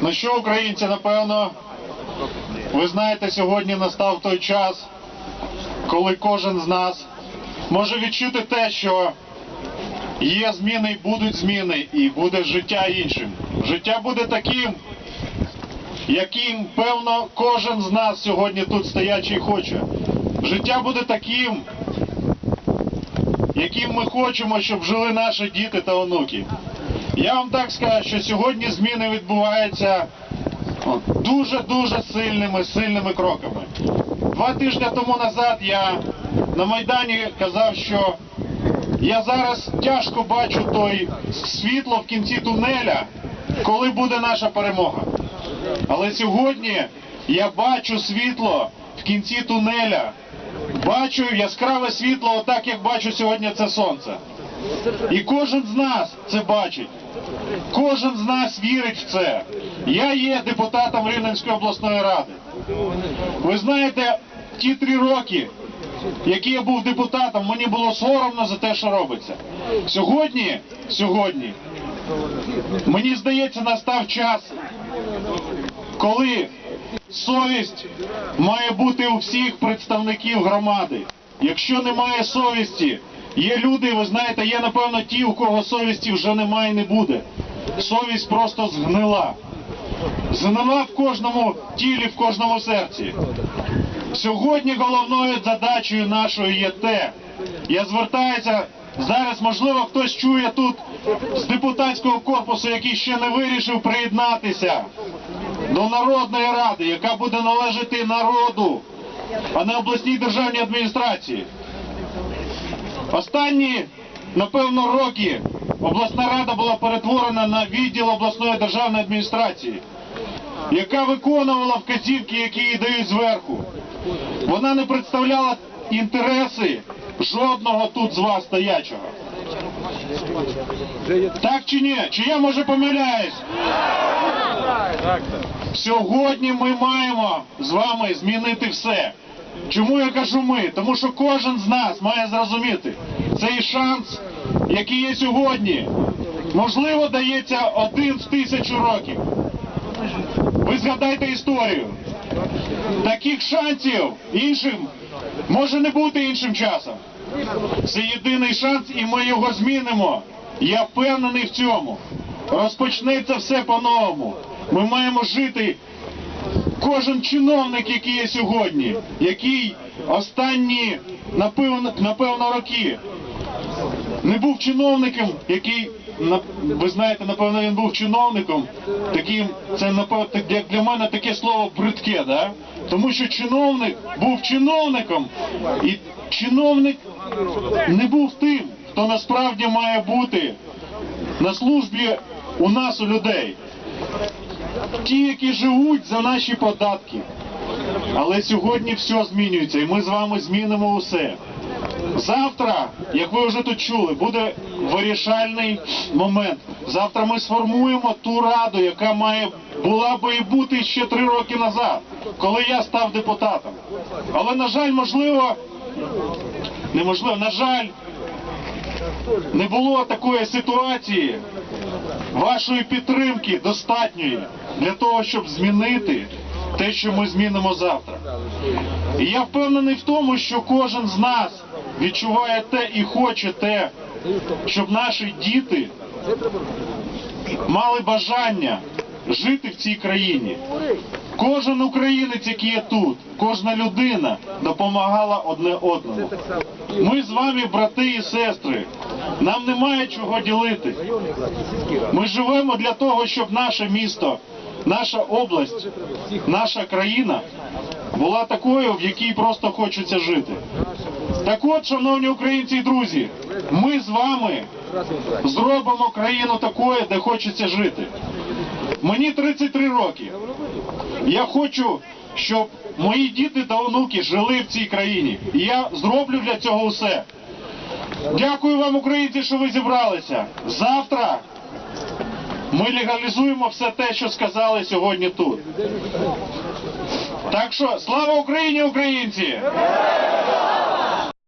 Ну що, українці, напевно, ви знаєте, сьогодні настав той час, коли кожен з нас може відчути те, що є зміни і будуть зміни, і буде життя іншим. Життя буде таким, яким, певно, кожен з нас сьогодні тут стоячий хоче. Життя буде таким, яким ми хочемо, щоб жили наші діти та онуки. Я вам так скажу, що сьогодні зміни відбуваються дуже-дуже сильними, сильними кроками. Два тижні тому назад я на Майдані казав, що я зараз тяжко бачу той світло в кінці тунеля, коли буде наша перемога. Але сьогодні я бачу світло в кінці тунеля. Бачу яскраве світло, отак як бачу сьогодні це сонце. І кожен з нас це бачить. Кожен з нас вірить в це. Я є депутатом Рівненської обласної ради. Ви знаєте, ті три роки, які я був депутатом, мені було соромно за те, що робиться. Сьогодні, сьогодні, мені здається, настав час, коли совість має бути у всіх представників громади. Якщо немає совісті, є люди, ви знаєте, є напевно ті, у кого совісті вже немає і не буде. Совість просто згнила. Згнила в кожному тілі, в кожному серці. Сьогодні головною задачею нашою є те, я звертаюся зараз, можливо, хтось чує тут з депутатського корпусу, який ще не вирішив приєднатися до Народної ради, яка буде належати народу, а не обласній державній адміністрації. Останні, напевно, роки обласна рада була перетворена на відділ обласної державної адміністрації, яка виконувала вказівки, які їй дають зверху. Вона не представляла інтереси жодного тут з вас стоячого. Так чи ні? Чи я може помиляюсь? Сьогодні ми маємо з вами змінити все. Чому я кажу ми? Тому що кожен з нас має зрозуміти цей шанс, який є сьогодні, можливо, дається один з тисячу років. Ви згадайте історію. Таких шансів іншим може не бути іншим часом. Це єдиний шанс, і ми його змінимо. Я впевнений в цьому. Розпочнеться все по-новому. Ми маємо жити. Кожен чиновник, який є сьогодні, який останні напевно, напевно роки не був чиновником, який ви знаєте, напевно, він був чиновником. Таким це напевно як для мене таке слово бридке, да? Тому що чиновник був чиновником, і чиновник не був тим, хто насправді має бути на службі у нас, у людей. Ті, які живуть за наші податки. Але сьогодні все змінюється, і ми з вами змінимо усе. Завтра, як ви вже тут чули, буде вирішальний момент. Завтра ми сформуємо ту раду, яка має була би і бути ще три роки назад, коли я став депутатом. Але на жаль, можливо, неможливо, на жаль, не було такої ситуації вашої підтримки достатньої для того, щоб змінити те, що ми змінимо завтра. І я впевнений в тому, що кожен з нас відчуває те і хоче те, щоб наші діти мали бажання жити в цій країні. Кожен українець, який є тут, кожна людина допомагала одне одному. Ми з вами, брати і сестри, нам немає чого ділити. Ми живемо для того, щоб наше місто, наша область, наша країна була такою, в якій просто хочеться жити. Так от, шановні українці і друзі, ми з вами зробимо країну такою, де хочеться жити. Мені 33 роки. Я хочу, щоб мої діти та онуки жили в цій країні. І я зроблю для цього все. Дякую вам, українці, що ви зібралися. Завтра ми легалізуємо все те, що сказали сьогодні тут. Так що слава Україні, українці!